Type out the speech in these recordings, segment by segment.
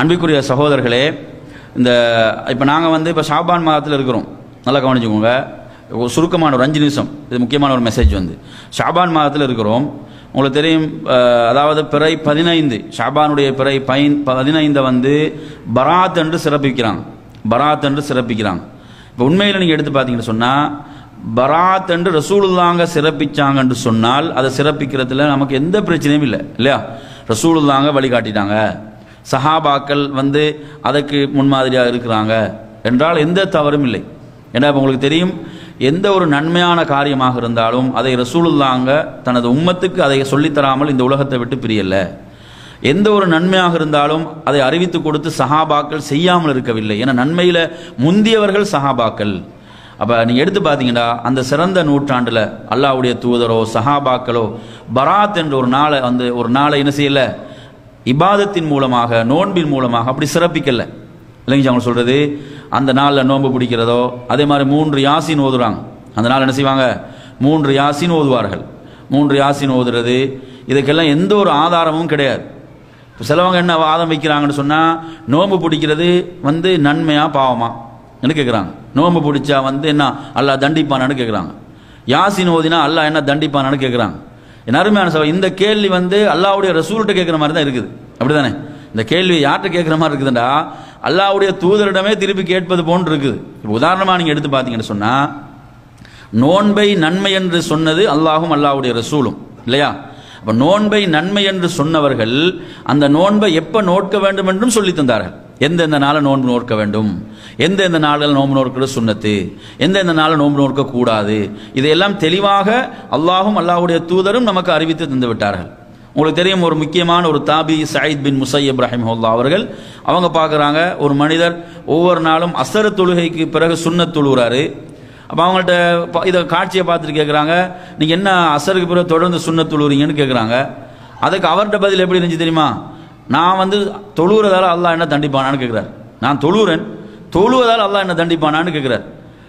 அன்பிற்குரிய சகோதரர்களே இந்த இப்போ நாங்கள் வந்து இப்போ ஷாபான் மாதத்தில் இருக்கிறோம். நல்லா கவனிச்சுக்கோங்க. ஒரு சுருக்கமான ஒரு அஞ்சு நிமிஷம். இது முக்கியமான ஒரு மெசேஜ் வந்து. ஷாபான் மாதத்தில் இருக்கிறோம். உங்களுக்கு தெரியும் அதாவது பிறை பதினைந்து ஷாபானுடைய பிறை பைன் பதினைந்தை வந்து பராத் என்று சிறப்பிக்கிறாங்க. பராத் என்று சிறப்பிக்கிறாங்க. இப்போ உண்மையில் நீங்கள் எடுத்து பார்த்தீங்கன்னு சொன்னால் பராத் என்று ரசூலுல்லாங்க சிறப்பிச்சாங்கன்னு சொன்னால் அதை சிறப்பிக்கிறதுல நமக்கு எந்த பிரச்சனையும் இல்லை. இல்லையா? ரசூலுல்லாங்க வழிகாட்டிட்டாங்க. சஹாபாக்கள் வந்து அதற்கு முன்மாதிரியாக இருக்கிறாங்க. என்றால் எந்த தவறும் இல்லை. ஏன்னா இப்போ உங்களுக்கு தெரியும் எந்த ஒரு நன்மையான காரியமாக இருந்தாலும் அதை ரசூலுல்லாங்க தனது உம்மத்துக்கு அதை சொல்லித்தராமல் இந்த உலகத்தை விட்டு பிரியலை. எந்த ஒரு நன்மையாக இருந்தாலும் அதை அறிவித்து கொடுத்து சஹாபாக்கள் செய்யாமல் இருக்கவில்லை. ஏன்னா நன்மையில் முந்தியவர்கள் சஹாபாக்கள். அப்போ நீ எடுத்து பார்த்தீங்கன்னா அந்த சிறந்த நூற்றாண்டில் அல்லாஹ்வுடைய தூதரோ சஹாபாக்களோ பராத் என்ற ஒரு நாளை வந்து ஒரு நாளை என்ன செய்யலை? இபாதத்தின் மூலமாக நோன்பின் மூலமாக அப்படி சிறப்பிக்கல. இல்லைங்க அவங்க சொல்கிறது அந்த நாளில் நோன்பு பிடிக்கிறதோ அதே மாதிரி மூன்று யாசின் ஓதுறாங்க. அந்த நாள் என்ன செய்வாங்க? மூன்று யாசின் ஓதுவார்கள். மூன்று யாசின் ஓதுறது இதுக்கெல்லாம் எந்த ஒரு ஆதாரமும் கிடையாது. இப்போ சிலவங்க என்ன வாதம் வைக்கிறாங்கன்னு சொன்னால் நோன்பு பிடிக்கிறது வந்து நன்மையா பாவமா? என்ன கேட்குறாங்க நோன்பு பிடிச்சா வந்து என்ன அல்லா தண்டிப்பானான்னு கேட்குறாங்க யாசின் ஓதினா அல்லா என்ன தண்டிப்பானான்னு கேட்குறாங்க என் அருமையான சபை இந்த கேள்வி வந்து அல்லாவுடைய ரசூல்கிட்ட கேட்குற மாதிரி தான் இருக்குது. அப்படிதானே? இந்த கேள்வி யார்கிட்ட கேட்குற மாதிரி இருக்குதுண்டா அல்லாவுடைய தூதரிடமே திருப்பி கேட்பது போன்று இருக்குது. இப்போ உதாரணமாக நீங்கள் எடுத்து பார்த்தீங்கன்னு சொன்னால் நோன்பை நன்மை என்று சொன்னது அல்லாஹும் அல்லாவுடைய ரசூலும். இல்லையா? அப்போ நோன்பை நன்மை என்று சொன்னவர்கள் அந்த நோன்பை எப்போ நோட்க வேண்டும் என்றும் சொல்லி தந்தார்கள். எந்தெந்த நாளை நோன்பு நோக்க வேண்டும்? எந்தெந்த நாளில் நோன்பு நோக்கிறது சுண்ணத்து? எந்தெந்த நாளில் நோன்பு நோக்கக்கூடாது கூடாது? இதையெல்லாம் தெளிவாக அல்லாஹும் அல்லாஹ்வுடைய தூதரும் நமக்கு அறிவித்து தந்து விட்டார்கள். உங்களுக்கு தெரியும் ஒரு முக்கியமான ஒரு தாபி சயீத் பின் முசை இப்ராஹிம் ஹோல்லா அவர்கள் அவங்க பார்க்குறாங்க ஒரு மனிதர் ஒவ்வொரு நாளும் அசர தொழுகைக்கு பிறகு சுண்ணத் தொழுகிறாரு. அப்போ அவங்கள்ட்ட இதை காட்சியை பார்த்துட்டு கேட்குறாங்க நீங்கள் என்ன அசருக்கு பிறகு தொடர்ந்து சுண்ணத் தொழுகிறீங்கன்னு கேட்குறாங்க அதுக்கு அவர்கிட்ட பதில் எப்படி இருந்துச்சு தெரியுமா? நான் வந்து தொழுகிறதால அல்லாஹ் என்ன தண்டிப்பானான்னு கேட்குறாரு நான் தொழுகிறேன் தொழுவதால் அல்லாஹ் என்ன தண்டிப்பானான்னு கேட்குறாரு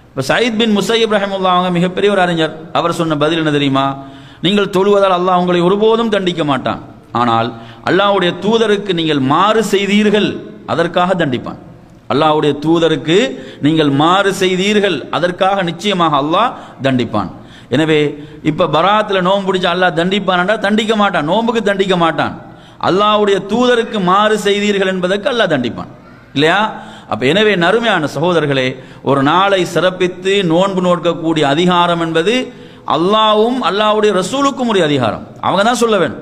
இப்போ சயீத் பின் முசையப் ரஹிமுல்லா அவங்க மிகப்பெரிய ஒரு அறிஞர். அவர் சொன்ன பதில் என்ன தெரியுமா? நீங்கள் தொழுவதால் அல்லாஹ் உங்களை ஒருபோதும் தண்டிக்க மாட்டான். ஆனால் அல்லாஹ்வுடைய தூதருக்கு நீங்கள் மாறு செய்தீர்கள் அதற்காக தண்டிப்பான். அல்லாஹுடைய தூதருக்கு நீங்கள் மாறு செய்தீர்கள் அதற்காக நிச்சயமாக அல்லாஹ் தண்டிப்பான். எனவே இப்போ பராத்தில் நோன்பு பிடிச்ச அல்லாஹ் தண்டிப்பான்டா தண்டிக்க மாட்டான் நோன்புக்கு தண்டிக்க மாட்டான். அல்லாவுடைய தூதருக்கு மாறு செய்தீர்கள் என்பதற்கு அல்லாஹ் தண்டிப்பான். இல்லையா? அப்ப எனவே நறுமையான சகோதரர்களே ஒரு நாளை சிறப்பித்து நோன்பு நோக்கக்கூடிய அதிகாரம் என்பது அல்லாவும் அல்லாவுடைய ரசூலுக்கும் உரிய அதிகாரம். அவங்க தான் சொல்ல வேணும்.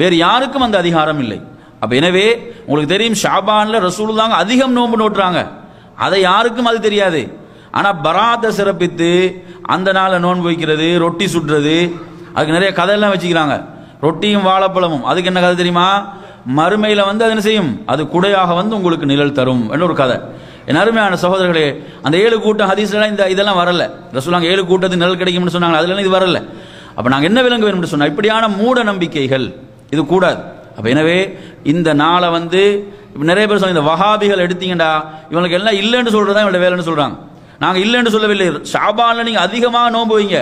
வேறு யாருக்கும் அந்த அதிகாரம் இல்லை. அப்ப எனவே உங்களுக்கு தெரியும் ஷாபான்ல தாங்க அதிகம் நோன்பு நோட்டுறாங்க அதை யாருக்கும் அது தெரியாது. ஆனா பராத்தை சிறப்பித்து அந்த நாளை நோன்பு வைக்கிறது ரொட்டி சுடுறது அதுக்கு நிறைய கதையெல்லாம் வச்சுக்கிறாங்க. ரொட்டியும் வாழைப்பழமும். அதுக்கு என்ன கதை தெரியுமா? மறுமையில் வந்து அது என்ன செய்யும்? அது குடையாக வந்து உங்களுக்கு நிழல் தரும் என்ன ஒரு கதை. என் அருமையான சகோதரர்களே அந்த ஏழு கூட்டம் ஹதீஸ்லாம் இந்த இதெல்லாம் வரல. ரசூலாங்க ஏழு கூட்டத்துக்கு நிழல் கிடைக்கும்னு சொன்னாங்க அதுல இது வரல. அப்போ நாங்கள் என்ன விலங்கு வேணும்னு சொன்னா இப்படியான மூட நம்பிக்கைகள் இது கூடாது. அப்போ எனவே இந்த நாளை வந்து நிறைய பேர் சொன்ன இந்த வஹாபிகள் எடுத்தீங்கடா இவங்களுக்கு எல்லாம் இல்லைன்னு சொல்றதா இவங்களோட வேலைன்னு சொல்றாங்க. நாங்கள் இல்லைன்னு சொல்லவில்லை. ஷாபான்ல நீங்கள் அதிகமாக நோன்பு வைங்க.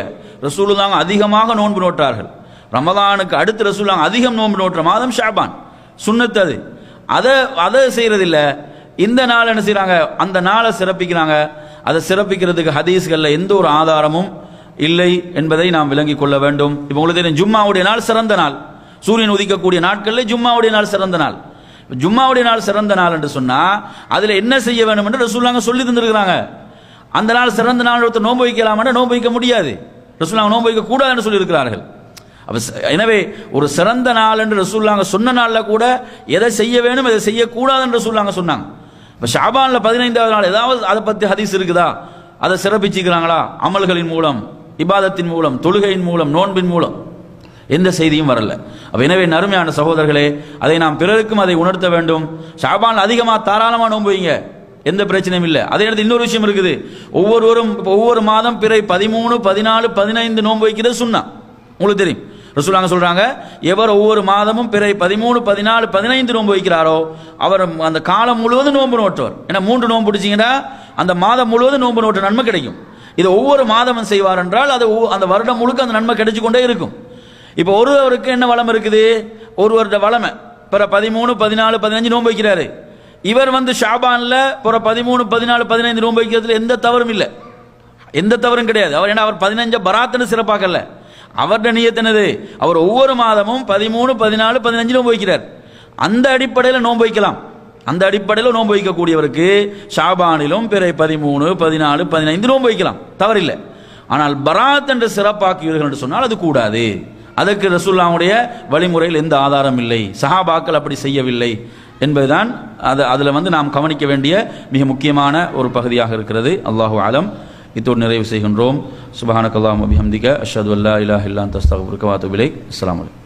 தாங்க அதிகமாக நோன்பு நோட்டார்கள் ரமதானுக்கு அடுத்து ரசூலுல்லாங்க அதிகம் நோன்பு நோட்டுற மாதம் ஷாபான். சுண்ணத்து அது. அதை அதை செய்கிறதில்ல இந்த நாள் என்ன செய்கிறாங்க அந்த நாளை சிறப்பிக்கிறாங்க. அதை சிறப்பிக்கிறதுக்கு ஹதீஸ்களில் எந்த ஒரு ஆதாரமும் இல்லை என்பதை நாம் விளங்கிக் கொள்ள வேண்டும். இப்போ உங்களுக்கு தெரியும் ஜும்மாவுடைய நாள் சிறந்த நாள். சூரியன் உதிக்கக்கூடிய நாட்களில் ஜும்மாவுடைய நாள் சிறந்த நாள். ஜும்மாவுடைய நாள் சிறந்த நாள் என்று சொன்னால் அதில் என்ன செய்ய வேண்டும் என்று ரசூலுல்லாங்க சொல்லி தந்திருக்கிறாங்க. அந்த நாள் சிறந்த நாள் ஒருத்தர் நோன்பு வைக்கலாமென்று நோன்பு வைக்க முடியாது. ரசூலுல்லாங்க நோன்பு வைக்க கூடாதுன்னு சொல்லியிருக்கிறார்கள். எனவே ஒரு சிறந்த நாள் என்று ரசூலுல்லாங்க சொன்ன நாளில் கூட எதை செய்ய வேணும் எதை செய்யக்கூடாது என்று ரசூலுல்லாங்க சொன்னாங்க. இப்போ ஷாபானில் பதினைந்தாவது நாள் ஏதாவது அதை பற்றி ஹதீஸ் இருக்குதா? அதை சிறப்பிச்சுக்கிறாங்களா? அமல்களின் மூலம் இபாதத்தின் மூலம் தொழுகையின் மூலம் நோன்பின் மூலம். எந்த செய்தியும் வரல. அப்போ எனவே நறுமையான சகோதரர்களே அதை நாம் பிறருக்கும் அதை உணர்த்த வேண்டும். ஷாபான் அதிகமாக தாராளமாக நோன்பு வைங்க. எந்த பிரச்சனையும் இல்லை. அதே நேரத்தில் இன்னொரு விஷயம் இருக்குது. ஒவ்வொருவரும் ஒவ்வொரு மாதம் பிறை பதிமூணு பதினாலு பதினைந்து நோன்பு வைக்கிறது சொன்னா உங்களுக்கு தெரியும். ரசூலாங்க சொல்றாங்க எவர் ஒவ்வொரு மாதமும் பிறை பதிமூணு பதினாலு பதினைந்து நோன்பு வைக்கிறாரோ அவர் அந்த காலம் முழுவதும் நோன்பு நோட்டுவார் ஏன்னா மூன்று நோன்பு பிடிச்சிங்கன்னா அந்த மாதம் முழுவதும் நோன்பு நோட்டு நன்மை கிடைக்கும். இதை ஒவ்வொரு மாதமும் செய்வார் என்றால் அது ஒவ்வொ- அந்த வருடம் முழுக்க அந்த நன்மை கிடைச்சு கொண்டே இருக்கும். இப்போ ஒருவருக்கு என்ன வளம் இருக்குது? ஒருவருடைய வளமை. பிற பதிமூணு பதினாலு பதினஞ்சு நோன்பு வைக்கிறாரு. இவர் வந்து ஷாபான்ல பிற பதிமூணு பதினாலு பதினைந்து நோன்பு வைக்கிறதுல எந்த தவறும் இல்லை. எந்த தவறும் கிடையாது. அவர் ஏன்னா அவர் பதினஞ்ச பராத்துன்னு சிறப்பாக்கல. அவருடைய நியத்தினது என்னது? அவர் ஒவ்வொரு மாதமும் பதிமூணு பதினாலு பதினஞ்சு நோன்பு வைக்கிறார். அந்த அடிப்படையில் நோன்பு வைக்கலாம். அந்த அடிப்படையில் நோன்பு வைக்கக்கூடியவருக்கு ஷாபானிலும் பிறை பதிமூணு பதினாலு பதினைந்து நோன்பு வைக்கலாம். தவறில்லை. ஆனால் பராத் என்று சிறப்பாக்குவீர்கள் என்று சொன்னால் அது கூடாது. அதற்கு ரசூல்லாவுடைய வழிமுறையில் எந்த ஆதாரம் இல்லை. சஹாபாக்கள் அப்படி செய்யவில்லை என்பதுதான் அது அதில் வந்து நாம் கவனிக்க வேண்டிய மிக முக்கியமான ஒரு பகுதியாக இருக்கிறது. அல்லாஹு ஆலம் இத்தோடு நிறைவு செய்கின்றோம் சுபஹானக்கல்லாம் அபிஹம்திக அஷது அல்லா இலாஹ் இல்லான் தஸ்தகுருக்கவாத்து விலை அஸ்லாம் வலைக்கம்